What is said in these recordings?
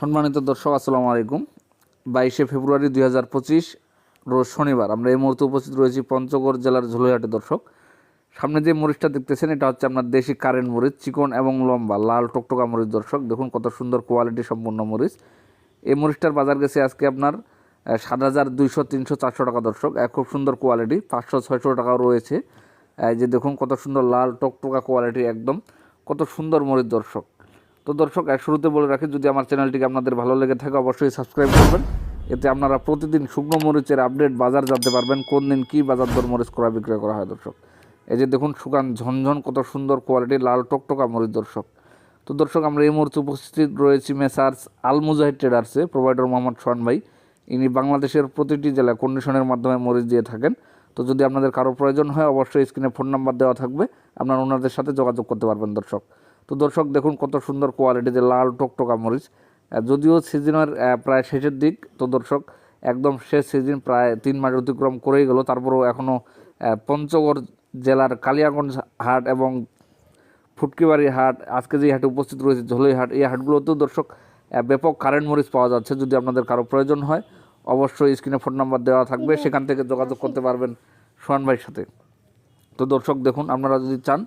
সম্মানিত দর্শক, আসসালামু আলাইকুম। বাইশে ফেব্রুয়ারি দুই হাজার পঁচিশ রোজ শনিবার আমরা এই মুহূর্তে উপস্থিত রয়েছি পঞ্চগড় জেলার ঝুলিহাটে দর্শক, সামনে যে মরিচটা দেখতেছেন, এটা হচ্ছে আপনার দেশি কারেন্ট মরিচ, চিকন এবং লম্বা, লাল টকটকা মরিচ। দর্শক, দেখুন কত সুন্দর কোয়ালিটি সম্পূর্ণ মরিচ। এই মরিচটার বাজার গেছে আজকে আপনার সাত হাজার দুইশো তিনশো চারশো টাকা। দর্শক খুব সুন্দর কোয়ালিটি, পাঁচশো ছয়শো টাকাও রয়েছে। যে দেখুন কত সুন্দর লাল টকটকা কোয়ালিটি, একদম কত সুন্দর মরিচ। দর্শক তো দর্শক, এক শুরুতে বলে রাখি, যদি আমার চ্যানেলটিকে আপনাদের ভালো লেগে থাকে, অবশ্যই সাবস্ক্রাইব করবেন। এতে আপনারা প্রতিদিন শুকনো মরিচের আপডেট বাজার জানতে পারবেন, কোন দিন কী বাজার দর মরিচ ক্রয় বিক্রয় করা হয় দর্শক। এই যে দেখুন, শুকান ঝনঝন, কত সুন্দর কোয়ালিটি লাল টকটকা মরিচ দর্শক। তো দর্শক, আমরা এই মুহূর্তে উপস্থিত রয়েছি মেসার্স আল মুজাহিদ ট্রেডার্সে প্রোভাইডার মোহাম্মদ সোহান ভাই। ইনি বাংলাদেশের প্রতিটি জেলায় কন্ডিশনের মাধ্যমে মরিচ দিয়ে থাকেন। তো যদি আপনাদের কারও প্রয়োজন হয়, অবশ্যই স্ক্রিনে ফোন নাম্বার দেওয়া থাকবে। আপনারা ওনাদের সাথে যোগাযোগ করতে পারবেন দর্শক। তো দর্শক দেখুন কত সুন্দর কোয়ালিটি যে লাল টকটকা মরিচ। যদিও সিজনের প্রায় শেষের দিক, তো দর্শক একদম শেষ সিজন প্রায় তিন মাস অতিক্রম করেই গেল। তারপরেও এখনও পঞ্চগড় জেলার কালিয়াগঞ্জ হাট এবং ফুটকিবাড়ি হাট, আজকে যে হাটে উপস্থিত রয়েছে ঝোলই হাট, এই হাটগুলোতেও দর্শক ব্যাপক কারেন্ট মরিচ পাওয়া যাচ্ছে। যদি আপনাদের কারও প্রয়োজন হয়, অবশ্যই স্ক্রিনে ফোন নাম্বার দেওয়া থাকবে। সেখান থেকে যোগাযোগ করতে পারবেন সোহান ভাইয়ের সাথে। তো দর্শক দেখুন, আপনারা যদি চান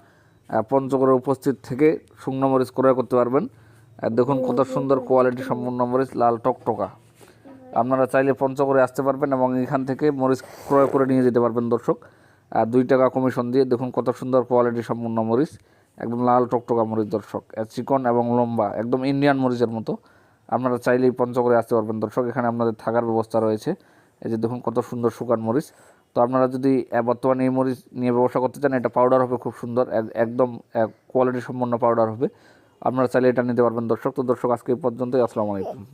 পঞ্চগড়ে উপস্থিত থেকে শুকনো মরিচ ক্রয় করতে পারবেন। দেখুন কত সুন্দর কোয়ালিটি সম্পূর্ণ মরিচ, লাল টকটকা। আপনারা চাইলে পঞ্চগড়ে আসতে পারবেন এবং এখান থেকে মরিচ ক্রয় করে নিয়ে যেতে পারবেন দর্শক। আর দুই টাকা কমিশন দিয়ে দেখুন কত সুন্দর কোয়ালিটি সম্পূর্ণ মরিচ, একদম লাল টকটকা মরিচ দর্শক। চিকন এবং লম্বা, একদম ইন্ডিয়ান মরিচের মতো। আপনারা চাইলেই পঞ্চগড়ে আসতে পারবেন দর্শক। এখানে আপনাদের থাকার ব্যবস্থা রয়েছে। এই যে দেখুন কত সুন্দর শুকান মরিচ। তো আপনারা যদি বর্তমানে এই মরিচ নিয়ে ব্যবসা করতে চান, এটা পাউডার হবে খুব সুন্দর, এক- একদম কোয়ালিটি সম্পন্ন পাউডার হবে। আপনারা চাইলে এটা নিতে পারবেন, দর্শক। তো দর্শক, আজকে এই পর্যন্তই, আসসালামু আলাইকুম।